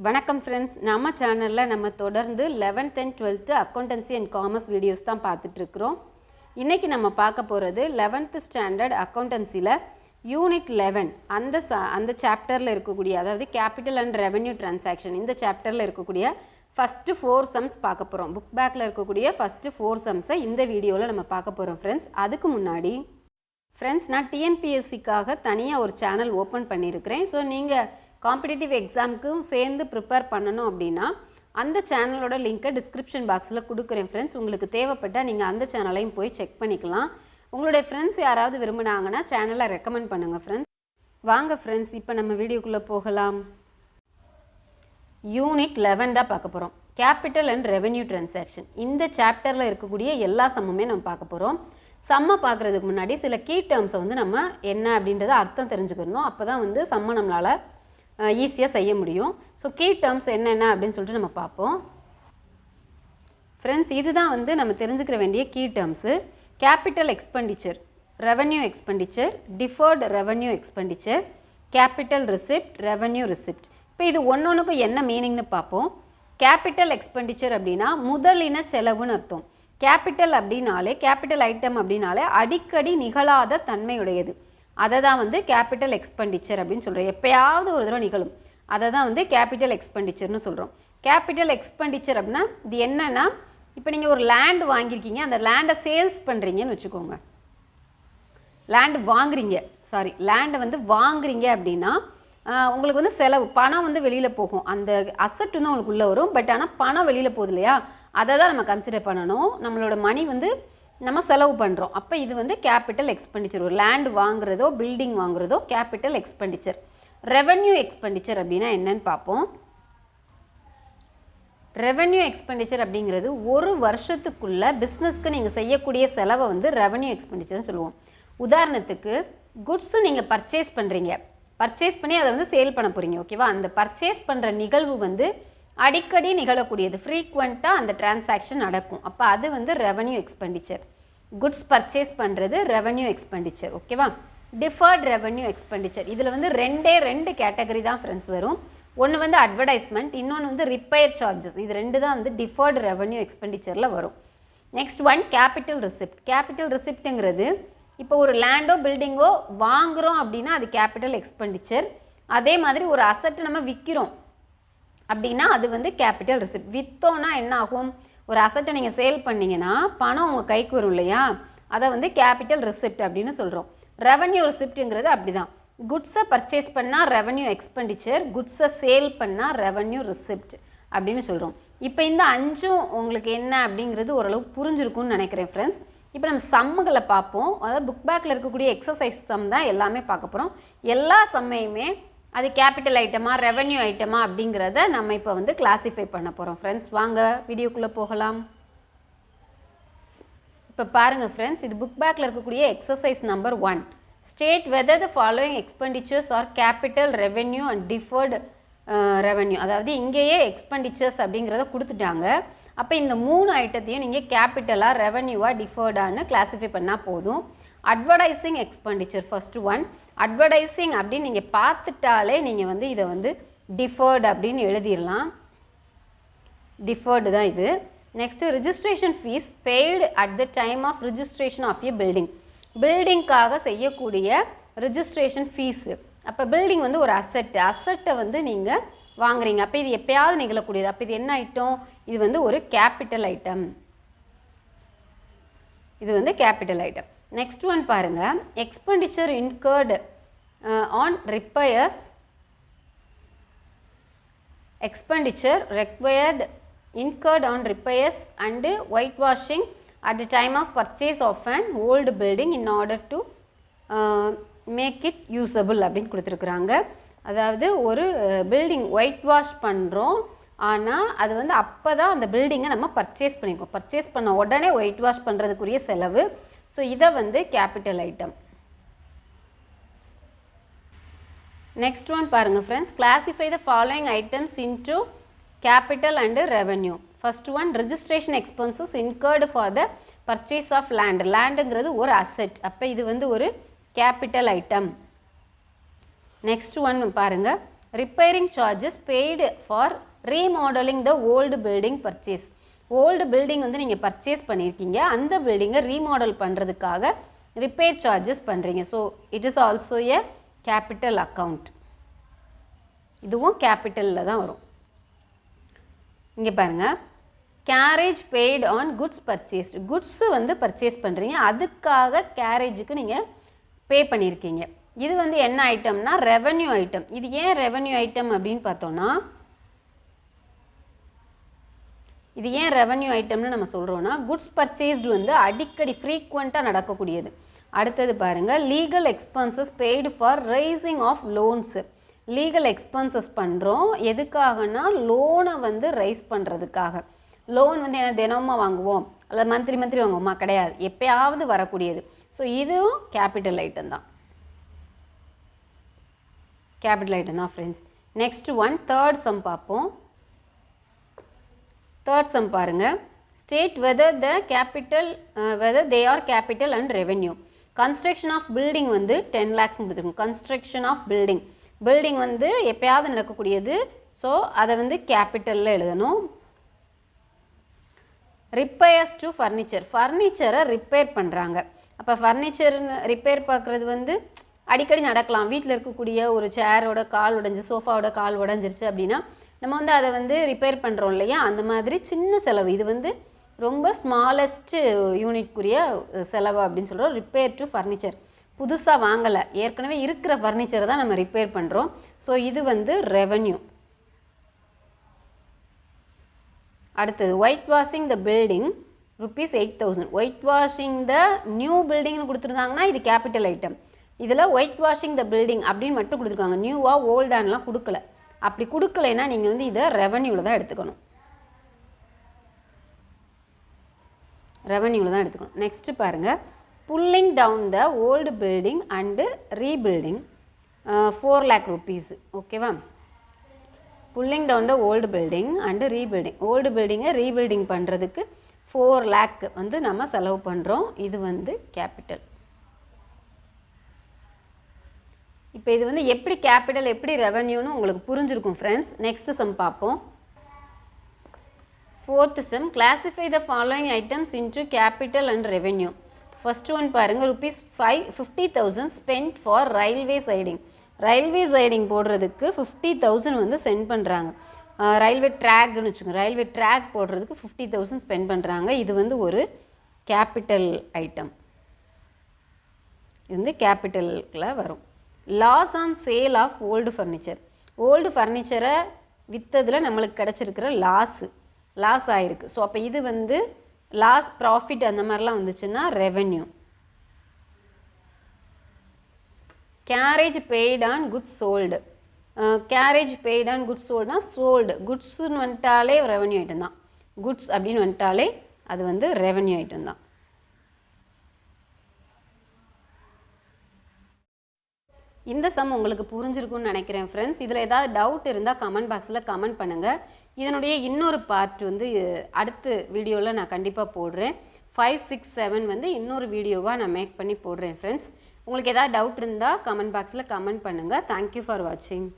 வணக்கம் ஃப்ரெண்ட்ஸ் நம்ம சேனலில் நம்ம தொடர்ந்து eleventh and twelfth accountancy and commerce videos தான் பார்த்துட்ருக்குறோம் இன்றைக்கி நம்ம பார்க்க போகிறது லெவன்த்து ஸ்டாண்டர்ட் அக்கௌண்டன்சியில் யூனிட் லெவன் அந்த சா அந்த சாப்டரில் இருக்கக்கூடிய அதாவது கேபிட்டல் அண்ட் ரெவென்யூ டிரான்சாக்ஷன் இந்த சாப்டரில் இருக்கக்கூடிய ஃபஸ்ட்டு ஃபோர் சம்ஸ் பார்க்க போகிறோம் புக் பேக்கில் இருக்கக்கூடிய ஃபஸ்ட்டு ஃபோர் சம்ஸை இந்த வீடியோவில் நம்ம பார்க்க போகிறோம் ஃப்ரெண்ட்ஸ் அதுக்கு முன்னாடி ஃப்ரெண்ட்ஸ் நான் டிஎன்பிஎஸ்சிக்காக தனியாக ஒரு சேனல் ஓப்பன் பண்ணியிருக்கிறேன். ஸோ நீங்கள் காம்படிட்டிவ் எக்ஸாமுக்கும் சேர்ந்து ப்ரிப்பேர் பண்ணணும் அப்படின்னா அந்த சேனலோட லிங்க்கை டிஸ்கிரிப்ஷன் பாக்ஸில் கொடுக்குறேன் ஃப்ரெண்ட்ஸ். உங்களுக்கு தேவைப்பட்டால் நீங்கள் அந்த சேனலையும் போய் செக் பண்ணிக்கலாம். உங்களுடைய ஃப்ரெண்ட்ஸ் யாராவது விரும்பினாங்கன்னா சேனலை ரெக்கமெண்ட் பண்ணுங்கள் ஃப்ரெண்ட்ஸ். வாங்க ஃப்ரெண்ட்ஸ் இப்போ நம்ம வீடியோக்குள்ளே போகலாம். யூனிட் லெவன் தான் பார்க்க போகிறோம் கேபிட்டல் அண்ட் ரெவென்யூ டிரான்சாக்ஷன். இந்த சாப்டரில் இருக்கக்கூடிய எல்லா சம்முமே நம்ம பார்க்க போகிறோம் சம்மை பார்க்குறதுக்கு முன்னாடி சில கீ டேர்ம்ஸை வந்து நம்ம என்ன அப்படின்றத அர்த்தம் தெரிஞ்சுக்கணும். அப்போ தான் வந்து சம்மை நம்மளால் ஈஸியாக செய்ய முடியும். ஸோ கீ டேர்ம்ஸ் என்னென்ன அப்படின்னு சொல்லிட்டு நம்ம பார்ப்போம். ஃப்ரெண்ட்ஸ் இதுதான் வந்து நம்ம தெரிஞ்சுக்கிற வேண்டிய key terms capital expenditure revenue expenditure deferred revenue expenditure capital receipt revenue receipt இப்போ இது ஒன்று ஒன்றுக்கும் என்ன மீனிங்னு பார்ப்போம். கேபிட்டல் எக்ஸ்பெண்டிச்சர் அப்படின்னா முதலின செலவுன்னு அர்த்தம். கேபிட்டல் அப்படின்னாலே கேபிட்டல் ஐட்டம் அப்படின்னாலே அடிக்கடி நிகழாத தன்மையுடையது. அதை தான் வந்து கேபிட்டல் எக்ஸ்பெண்டிச்சர் அப்படின்னு சொல்கிறோம் எப்பயாவது ஒரு தடவை நிகழும். அதை தான் வந்து கேபிட்டல் எக்ஸ்பெண்டிச்சர்னு சொல்கிறோம் கேபிட்டல் எக்ஸ்பெண்டிச்சர் அப்படின்னா இது என்னென்னா இப்போ நீங்கள் ஒரு லேண்ட் வாங்கியிருக்கீங்க. அந்த லேண்டை சேல்ஸ் பண்ணுறீங்கன்னு வச்சுக்கோங்க. லேண்டு வாங்குறீங்க. சாரி லேண்டை வந்து வாங்குறீங்க அப்படின்னா உங்களுக்கு வந்து செலவு பணம் வந்து வெளியில் போகும். அந்த அசட் வந்து உங்களுக்கு உள்ளே வரும். பட் ஆனால் பணம் வெளியில் போகுது இல்லையா? அதை தான் நம்ம கன்சிடர் பண்ணணும். நம்மளோட மணி வந்து நம்ம செலவு பண்ணுறோம் அப்போ இது வந்து கேபிட்டல் எக்ஸ்பெண்டிச்சர் ஒரு லேண்ட் வாங்குறதோ பில்டிங் வாங்குறதோ கேபிட்டல் எக்ஸ்பெண்டிச்சர் ரெவென்யூ எக்ஸ்பெண்டிச்சர் அப்படின்னா என்னன்னு பார்ப்போம். ரெவென்யூ எக்ஸ்பெண்டிச்சர் அப்படிங்கிறது ஒரு வருஷத்துக்குள்ள பிஸ்னஸ்க்கு நீங்கள் செய்யக்கூடிய செலவை வந்து ரெவென்யூ எக்ஸ்பெண்டிச்சர்னு சொல்லுவோம். உதாரணத்துக்கு குட்ஸும் நீங்கள் பர்ச்சேஸ் பண்ணுறீங்க பர்ச்சேஸ் பண்ணி அதை வந்து சேல் பண்ண போகிறீங்க ஓகேவா அந்த பர்ச்சேஸ் பண்ணுற நிகழ்வு வந்து அடிக்கடி நிகழக்கூடியது. ஃப்ரீக்வெண்ட்டாக அந்த டிரான்சாக்ஷன் நடக்கும். அப்போ அது வந்து ரெவென்யூ எக்ஸ்பெண்டிச்சர் குட்ஸ் பர்ச்சேஸ் பண்ணுறது ரெவன்யூ எக்ஸ்பெண்டிச்சர் ஓகேவா டிஃபர்ட் ரெவன்யூ எக்ஸ்பெண்டிச்சர் இதில் வந்து ரெண்டே ரெண்டு கேட்டகரி தான் ஃப்ரெண்ட்ஸ் வரும். ஒன்று வந்து அட்வர்டைஸ்மெண்ட் இன்னொன்று வந்து ரிப்பேர் சார்ஜஸ் இது ரெண்டு தான் வந்து டிஃபர்டு ரெவன்யூ எக்ஸ்பெண்டிச்சரில் வரும். Next one capital receipt capital ரிசிப்ட்டுங்கிறது இப்போ ஒரு லேண்டோ பில்டிங்கோ வாங்குகிறோம் அப்படின்னா அது கேபிட்டல் எக்ஸ்பெண்டிச்சர் அதே மாதிரி ஒரு அசட்டு நம்ம விற்கிறோம் அப்படின்னா அது வந்து கேபிட்டல் ரிசிப்ட் விற்றோன்னா என்ன ஆகும்? ஒரு அசட்டை நீங்கள் சேல் பண்ணீங்கன்னா பணம் உங்கள் கைக்கு வரும் இல்லையா? அதை வந்து கேபிட்டல் ரிசிப்ட் அப்படின்னு சொல்கிறோம் ரெவன்யூ ரிசிப்ட்டுங்கிறது அப்படி தான் குட்ஸை பர்ச்சேஸ் பண்ணால் ரெவன்யூ எக்ஸ்பெண்டிச்சர் குட்ஸை சேல் பண்ணால் ரெவன்யூ ரிசிப்ட் அப்படின்னு சொல்கிறோம் இப்போ இந்த அஞ்சும் உங்களுக்கு என்ன அப்படிங்கிறது ஓரளவு புரிஞ்சிருக்கும்னு நினைக்கிறேன் ஃப்ரெண்ட்ஸ் இப்போ நம்ம சம்முகளை பார்ப்போம். அதாவது புக் பேக்கில் இருக்கக்கூடிய எக்ஸசைஸ் சம் தான் எல்லாமே பார்க்க போகிறோம் எல்லா சம்மையுமே அது கேபிட்டல் ஐட்டமா ரெவென்யூ ஐட்டமா அப்படிங்கிறத நம்ம இப்போ வந்து கிளாஸிஃபை பண்ண போகிறோம் ஃப்ரெண்ட்ஸ் வாங்க வீடியோக்குள்ளே போகலாம். இப்போ பாருங்கள் ஃப்ரெண்ட்ஸ் இது புக் பேக்கில் இருக்கக்கூடிய exercise number one state whether the following expenditures are capital revenue and deferred revenue அதாவது இங்கேயே எக்ஸ்பெண்டிச்சர்ஸ் அப்படிங்கிறத கொடுத்துட்டாங்க. அப்போ இந்த மூணு ஐட்டத்தையும் நீங்கள் கேபிட்டலாக ரெவென்யூவாக டிஃபர்டான்னு கிளாஸிஃபை பண்ணால் போதும். Advertising expenditure first one advertising அப்படின்னு நீங்கள் பார்த்துட்டாலே நீங்கள் வந்து இதை வந்து டிஃபர்டு அப்படின்னு எழுதிடலாம் டிஃபர்டு தான் இது. Next registration fees paid at the time of registration of a building பில்டிங்காக செய்யக்கூடிய ரிஜிஸ்ட்ரேஷன் ஃபீஸு அப்போ பில்டிங் வந்து ஒரு அசட்டு அசட்டை வந்து நீங்கள் வாங்குறீங்க. அப்போ இது எப்பயாவது நிகழக்கூடியது. அப்போ இது என்ன ஐட்டம் இது வந்து ஒரு கேபிட்டல் ஐட்டம் இது வந்து கேபிட்டல் ஐட்டம் நெக்ஸ்ட் ஒன் பாருங்கள் expenditure incurred on repairs expenditure required incurred on repairs and white washing at the time of purchase of old old building in order to make it usable அப்படின்னு கொடுத்துருக்குறாங்க. அதாவது ஒரு building white wash பண்ணுறோம் ஆனால் அது வந்து அப்போ தான் அந்த பில்டிங்கை நம்ம பர்ச்சேஸ் பண்ணியிருக்கோம் பர்ச்சேஸ் பண்ண உடனே ஒயிட் வாஷ் பண்ணுறதுக்குரிய செலவு. ஸோ இதை வந்து கேபிட்டல் ஐட்டம் நெக்ஸ்ட் ஒன் பாருங்கள் friends classify the following items into capital and revenue first one registration expenses incurred for the purchase of land லேண்டுங்கிறது ஒரு அசெட் அப்போ இது வந்து ஒரு கேபிட்டல் ஐட்டம் நெக்ஸ்ட் ஒன் பாருங்கள் repairing charges paid for remodeling the old building purchase old building வந்து நீங்கள் purchase பண்ணியிருக்கீங்க அந்த பில்டிங்கை ரீமாடல் பண்ணுறதுக்காக ரிப்பேர் சார்ஜஸ் பண்ணுறீங்க so it is also a capital account இதுவும் கேபிட்டலில் தான் வரும். இங்கே பாருங்கள் carriage paid on goods purchased goods வந்து பர்ச்சேஸ் பண்ணுறீங்க அதுக்காக கேரேஜுக்கு நீங்கள் பே பண்ணியிருக்கீங்க இது வந்து என்ன ஐட்டம்னா ரெவன்யூ ஐட்டம் இது ஏன் ரெவன்யூ ஐட்டம் அப்படின்னு பார்த்தோன்னா இது ஏன் ரெவன்யூ ஐட்டம்னு நம்ம சொல்கிறோன்னா குட்ஸ் பர்ச்சேஸ்டு வந்து அடிக்கடி ஃப்ரீக்வெண்ட்டாக நடக்கக்கூடியது. அடுத்தது பாருங்கள் legal expenses paid for raising of loans legal expenses பண்ணுறோம் எதுக்காகனா லோனை வந்து ரைஸ் பண்ணுறதுக்காக லோன் வந்து என்ன தினமும் வாங்குவோம். அல்லது மந்த்லி மந்த்லி வாங்குவோமா? கிடையாது. எப்பயாவது வரக்கூடியது. ஸோ இதுவும் கேபிட்டல் ஐட்டம் தான். கேபிட்டல் ஐட்டம் தான் friends next one third sum பார்ப்போம். தேர்ட் சம் பாருங்கள் state whether the capital whether they are capital and revenue construction of building வந்து டென் லேக்ஸ் கொடுத்துருக்கும். கன்ஸ்ட்ரக்ஷன் ஆஃப் பில்டிங் பில்டிங் வந்து எப்பயாவது நடக்கக்கூடியது. ஸோ அதை வந்து கேபிட்டலில் எழுதணும். ரிப்பேர்ஸ் டு ஃபர்னிச்சர் ஃபர்னிச்சரை ரிப்பேர் பண்ணுறாங்க அப்போ ஃபர்னிச்சர் ரிப்பேர் பார்க்குறது வந்து அடிக்கடி நடக்கலாம். வீட்டில் இருக்கக்கூடிய ஒரு சேரோட கால் உடஞ்சி சோஃபாவோட கால் உடஞ்சிருச்சு அப்படின்னா நம்ம வந்து அதை வந்து ரிப்பேர் பண்ணுறோம் இல்லையா? அந்த மாதிரி சின்ன செலவு. இது வந்து ரொம்ப ஸ்மாலஸ்ட்டு யூனிட்குரிய செலவு அப்படின்னு சொல்கிறோம் ரிப்பேர் டு ஃபர்னிச்சர் புதுசாக வாங்கலை. ஏற்கனவே இருக்கிற ஃபர்னிச்சரை தான் நம்ம ரிப்பேர் பண்ணுறோம் ஸோ இது வந்து ரெவன்யூ அடுத்தது white washing the building rupees eight thousand white washing the new பில்டிங்னு கொடுத்துருந்தாங்கன்னா இது கேபிட்டல் ஐட்டம் இதில் ஒயிட் வாஷிங் த பில்டிங் அப்படின்னு மட்டும் கொடுத்துருக்காங்க. நியூவாக ஓல்டான்லாம் கொடுக்கல. அப்படி கொடுக்கலைன்னா நீங்கள் வந்து இதை ரெவன்யூவில் தான் எடுத்துக்கணும். ரெவன்யூவில் தான் எடுத்துக்கணும். நெக்ஸ்ட்டு பாருங்கள் pulling down the old building and rebuilding four lakh rupees ஓகேவா pulling down the old building and rebuilding old பில்டிங்கை ரீபில்டிங் பண்ணுறதுக்கு ஃபோர் லேக் வந்து நம்ம செலவு பண்ணுறோம் இது வந்து கேபிட்டல் இப்போ இது வந்து எப்படி கேபிட்டல் எப்படி ரெவன்யூன்னு உங்களுக்கு புரிஞ்சிருக்கும் ஃப்ரெண்ட்ஸ் நெக்ஸ்ட் சம் பார்ப்போம். Fourth sum classify the following items into capital and revenue first one பாருங்கள் rupees five fifty thousand spend for railway siding railway siding போடுறதுக்கு ஃபிஃப்டி தௌசண்ட் வந்து சென்ட் பண்ணுறாங்க ரயில்வே ட்ராக்னு வச்சுக்கோங்க. ரயில்வே ட்ராக் போடுறதுக்கு fifty thousand spend பண்ணுறாங்க இது வந்து ஒரு கேபிட்டல் ஐட்டம் இது வந்து கேபிட்டலில் வரும். Loss on sale of old furniture old ஃபர்னிச்சரை விற்றதில் நம்மளுக்கு கிடச்சிருக்கிற லாஸு லாஸ் ஆகிருக்கு ஸோ அப்போ இது வந்து லாஸ் ப்ராஃபிட் அந்த மாதிரிலாம் வந்துச்சுன்னா revenue carriage paid on goods sold carriage paid on goods சோல்டுனா sold குட்ஸுன்னு வந்துட்டாலே ரெவன்யூ ஐட்டம் தான். குட்ஸ் அப்படின்னு வந்துட்டாலே அது வந்து ரெவன்யூ ஐட்டம் தான். இந்த சம் உங்களுக்கு புரிஞ்சிருக்கும்னு நினைக்கிறேன் ஃப்ரெண்ட்ஸ் இதில் ஏதாவது டவுட் இருந்தால் கமெண்ட் பாக்ஸில் கமெண்ட் பண்ணுங்கள் இதனுடைய இன்னொரு பார்ட் வந்து அடுத்து வீடியோவில் நான் கண்டிப்பாக போடுறேன். ஃபைவ் சிக்ஸ் செவன் வந்து இன்னொரு வீடியோவாக நான் மேக் பண்ணி போடுறேன் ஃப்ரெண்ட்ஸ் உங்களுக்கு ஏதாவது டவுட் இருந்தால் கமெண்ட் பாக்ஸில் கமெண்ட் பண்ணுங்கள் தேங்க்யூ ஃபார் வாட்சிங்